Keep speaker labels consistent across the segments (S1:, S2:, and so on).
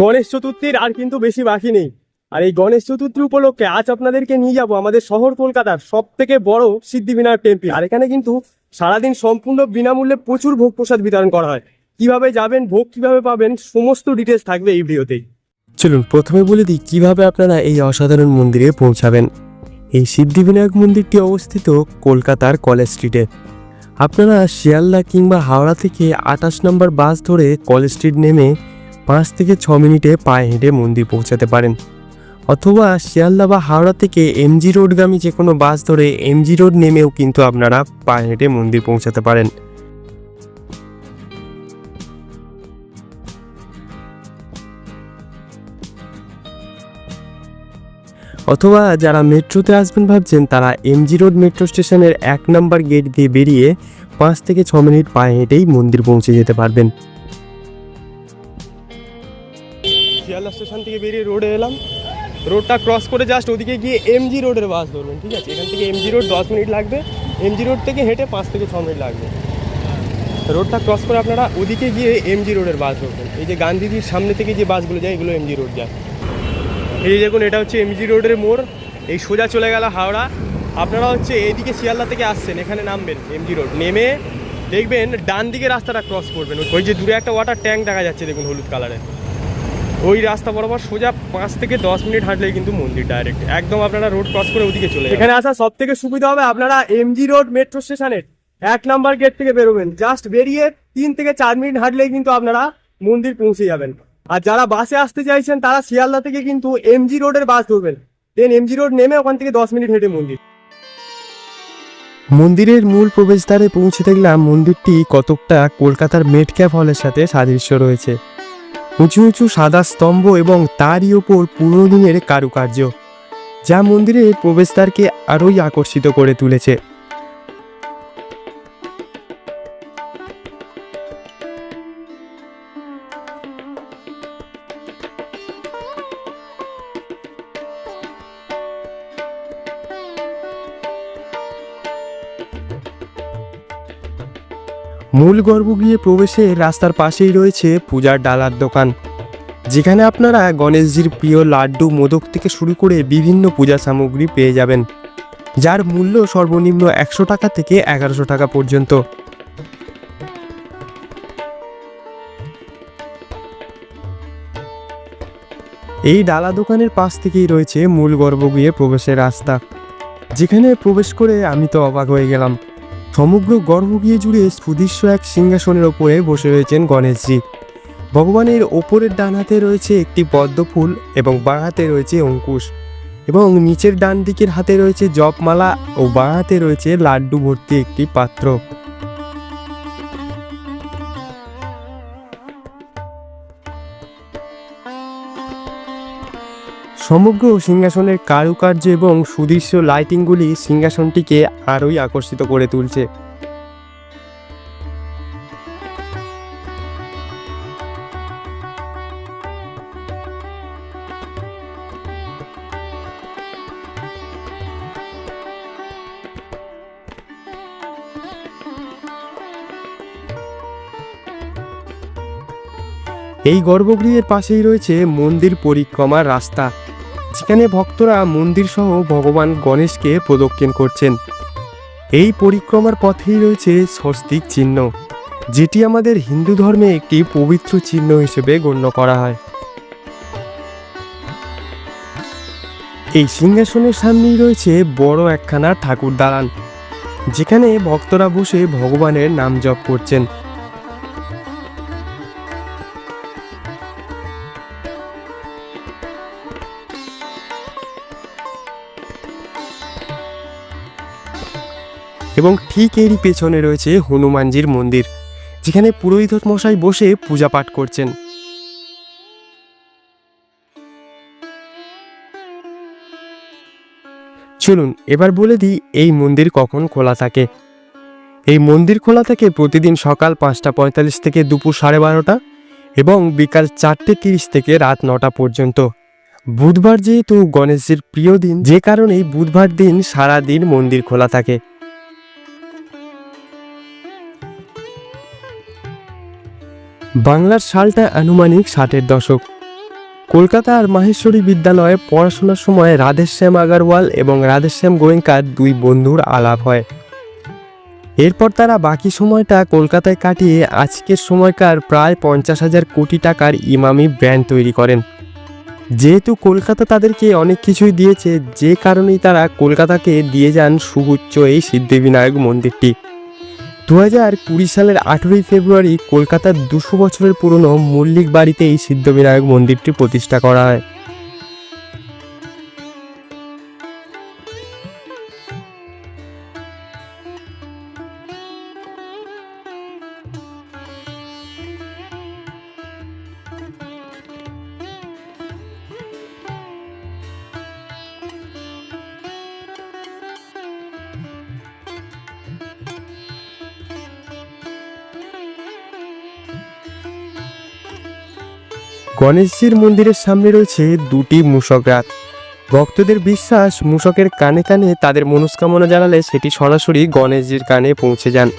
S1: গণেশ চতুর্থীর আর কিন্তু বেশি বাকি নেই। আর এই গণেশ চতুর্থী উপলক্ষে আজ আপনাদেরকে নিয়ে যাব আমাদের শহর কলকাতার সব থেকে বড় সিদ্ধিবিনায়ক টেম্পল। আর এখানে কিন্তু সারাদিন সম্পূর্ণ বিনামূল্যে প্রচুর ভোগ প্রসাদ বিতরণ করা হয়। কীভাবে যাবেন, ভোগ কীভাবে পাবেন, সমস্ত ডিটেলস থাকবে এই ভিডিওতেই
S2: চলুন প্রথমে বলে দিই কীভাবে আপনারা এই অসাধারণ মন্দিরে পৌঁছাবেন। এই সিদ্ধিবিনায়ক মন্দিরটি অবস্থিত কলকাতার কলেজ স্ট্রিটে। আপনারা শিয়ালদা কিংবা হাওড়া থেকে আঠাশ নম্বর বাস ধরে কলেজ স্ট্রিট নেমে পাঁচ থেকে ছ মিনিটে পায়ে হেঁটে মন্দির পৌঁছাতে পারেন। অথবা শিয়ালদা বা হাওড়া থেকে এমজি রোডগামী যে কোনো বাস ধরে এমজি রোড নেমেও কিন্তু আপনারা পায়ে হেঁটে মন্দির পৌঁছাতে পারেন। অথবা যারা মেট্রোতে আসবেন ভাবছেন, তারা এমজি রোড মেট্রো স্টেশনের এক নম্বর গেট দিয়ে বেরিয়ে পাঁচ থেকে ছ মিনিট পায়ে হেঁটেই মন্দির পৌঁছে যেতে পারবেন।
S1: শিয়ালদা স্টেশন থেকে বেরিয়ে রোডে এলাম। রোডটা ক্রস করে জাস্ট ওদিকে গিয়ে এমজি রোডের বাস ধরবেন, ঠিক আছে? এখান থেকে এমজি রোড দশ মিনিট লাগবে। এমজি রোড থেকে হেঁটে পাঁচ থেকে ছ মিনিট লাগবে। রোডটা ক্রস করে আপনারা ওদিকে গিয়ে এমজি রোডের বাস ধরবেন। এই যে গান্ধীজির সামনে থেকে যে বাসগুলো যায়, এগুলো এমজি রোড যায়। এই দেখুন, এটা হচ্ছে এমজি রোডের মোড়। এই সোজা চলে গেল হাওড়া। আপনারা হচ্ছে এইদিকে শিয়ালদা থেকে আসছেন, এখানে নামবেন এমজি রোড নেমে দেখবেন ডান দিকে রাস্তাটা ক্রস করবেন। ওই যে দূরে একটা ওয়াটার ট্যাঙ্ক দেখা যাচ্ছে, দেখুন হলুদ কালারের ওই রাস্তা বরাবর সোজা পাঁচ থেকে দশ মিনিট হাঁটলেই কিন্তু মন্দির ডাইরেক্ট একদম আপনারা রোড ক্রস করে ওদিকে চলে এখানে আসা সব থেকে সুবিধা হবে, আপনারা এমজি রোড মেট্রো স্টেশনের এক নাম্বার গেট থেকে বেরোবেন। জাস্ট বেরিয়ে তিন থেকে চার মিনিট হাঁটলেই কিন্তু আপনারা মন্দির পৌঁছে যাবেন। আর যারা বাসে আসতে চাইছেন, তারা শিয়ালদা থেকে কিন্তু এমজি রোডের বাস ধরবেন। দেন এমজি রোড নেমে ওখান থেকে দশ মিনিট হেঁটে মন্দির।
S2: মন্দিরের মূল প্রবেশদ্বারে পৌঁছে দেখলাম মন্দিরটি কতকটা কলকাতার মেট ক্যাপ হলের সাথে সাদৃশ্য রয়েছে। উঁচু উঁচু সাদা স্তম্ভ এবং তারই ওপর পুরনো দিনের কারুকার্য, যা মন্দিরের প্রবেশদ্বারকে আরোই আকর্ষিত করে তুলেছে। মূল গর্ভ গিয়ে প্রবেশের রাস্তার পাশেই রয়েছে পূজার ডালার দোকান। যেখানে আপনারা গণেশজির প্রিয় লাড্ডু মোদক থেকে শুরু করে বিভিন্ন পূজা সামগ্রী পেয়ে যাবেন। যার মূল্য সর্বনিম্ন একশো টাকা থেকে এগারোশো টাকা পর্যন্ত। এই ডালা দোকানের পাশ থেকেই রয়েছে মূল গর্ভগৃহে প্রবেশের রাস্তা। যেখানে প্রবেশ করে আমি তো অবাক হয়ে গেলাম। সমগ্র গর্ভগৃহে জুড়ে সুদৃশ্য এক সিংহাসনের ওপরে বসে রয়েছেন গণেশজি। ভগবানের ওপরের ডান হাতে রয়েছে একটি পদ্ম ফুল এবং বাঁ হাতে রয়েছে অঙ্কুশ এবং নিচের ডান দিকের হাতে রয়েছে জপমালা ও বাঁ হাতে রয়েছে লাড্ডু ভর্তি একটি পাত্র। সমগ্র সিংহাসনের কারুকার্য এবং সুদৃশ্য লাইটিংগুলি সিংহাসনটিকে আরোই আকর্ষিত করে তুলছে। এই গর্ভগৃহের পাশেই রয়েছে মন্দির পরিক্রমার রাস্তা। যেখানে ভক্তরা মন্দির সহ ভগবান গণেশকে প্রদক্ষিণ করছেন। এই পরিক্রমার পথেই রয়েছে স্বস্তিক চিহ্ন, যেটি আমাদের হিন্দু ধর্মে একটি পবিত্র চিহ্ন হিসেবে গণ্য করা হয়। এই সিংহাসনের সামনেই রয়েছে বড় একখানা ঠাকুর দালান, যেখানে ভক্তরা বসে ভগবানের নাম জপ করছেন। এবং ঠিক এরই পেছনে রয়েছে হনুমানজির মন্দির, যেখানে পুরোহিত মশাই বসে পূজা পাঠ করছেন। চলুন, এবার বলে দিই এই মন্দির কখন খোলা থাকে। এই মন্দির খোলা থাকে প্রতিদিন সকাল পাঁচটা পঁয়তাল্লিশ থেকে দুপুর সাড়ে বারোটা এবং বিকাল চারটে তিরিশ থেকে রাত নটা পর্যন্ত। বুধবার যেহেতু গণেশজির প্রিয় দিন, যে কারণেই বুধবার দিন সারা দিন মন্দির খোলা থাকে। বাংলার সালটা আনুমানিক ষাটের দশক। কলকাতার মাহেশ্বরী বিদ্যালয়ে পড়াশোনার সময় রাধেশ্যাম আগারওয়াল এবং রাধেশ্যাম গোয়েঙ্কার দুই বন্ধুর আলাপ হয়। এরপর তারা বাকি সময়টা কলকাতায় কাটিয়ে আজকের সময়কার প্রায় পঞ্চাশ হাজার কোটি টাকার ইমামি ব্র্যান্ড তৈরি করেন। যেহেতু কলকাতা তাদেরকে অনেক কিছুই দিয়েছে, যে কারণেই তারা কলকাতাকে দিয়ে যান সুগুচ্ছ এই সিদ্ধিবিনায়ক মন্দিরটি। দু হাজার কুড়ি সালের আঠেরোই ফেব্রুয়ারি কলকাতার দুশো বছরের পুরনো মল্লিক বাড়িতে এই সিদ্ধবিনায়ক মন্দিরটি প্রতিষ্ঠা করা হয়। গণেশজির মন্দিরের সামনে রয়েছে দুটি মূষক রাত। ভক্তদের বিশ্বাস, মূষকের কানে কানে তাদের মনস্কামনা জানালে সেটি সরাসরি গণেশজির কানে পৌঁছে যান।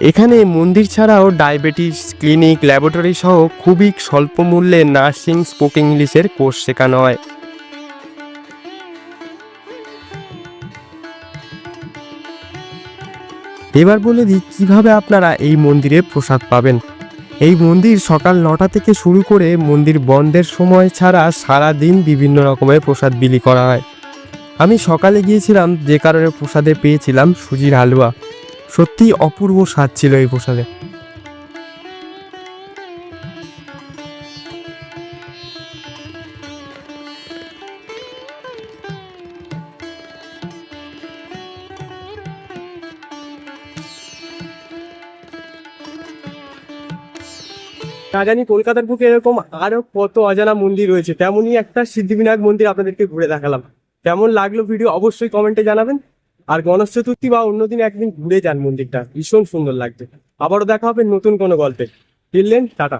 S2: এখানে মন্দির ছাড়াও ডায়াবেটিস ক্লিনিক, ল্যাবরেটরি সহ খুবই স্বল্প মূল্যে নার্সিং, স্পোকিং ইংলিশের কোর্স শেখানো হয়। এবার বলে দিই, কীভাবে আপনারা এই মন্দিরে প্রসাদ পাবেন? এই মন্দির সকাল নটা থেকে শুরু করে মন্দির বন্ধের সময় ছাড়া সারা দিন বিভিন্ন রকমের প্রসাদ বিলি করা হয়। আমি সকালে গিয়েছিলাম, যে কারণে প্রসাদে পেয়েছিলাম সুজির হালুয়া। সত্যি অপূর্ব স্বাদ ছিল এই প্রসাদে। না জানি কলকাতার বুকে এরকম আরও কত অজানা মন্দির রয়েছে, তেমনই একটা সিদ্ধিবিনায়ক মন্দির আপনাদেরকে ঘুরে দেখালাম। কেমন লাগল ভিডিও অবশ্যই কমেন্টে জানাবেন। আর গণেশ চতুর্থী বা অন্যদিন একদিন ঘুরে যান মন্দিরটা। ভীষণ সুন্দর লাগবে আবারও দেখা হবে নতুন কোনো গল্পে। ফিরলেন, টাটা।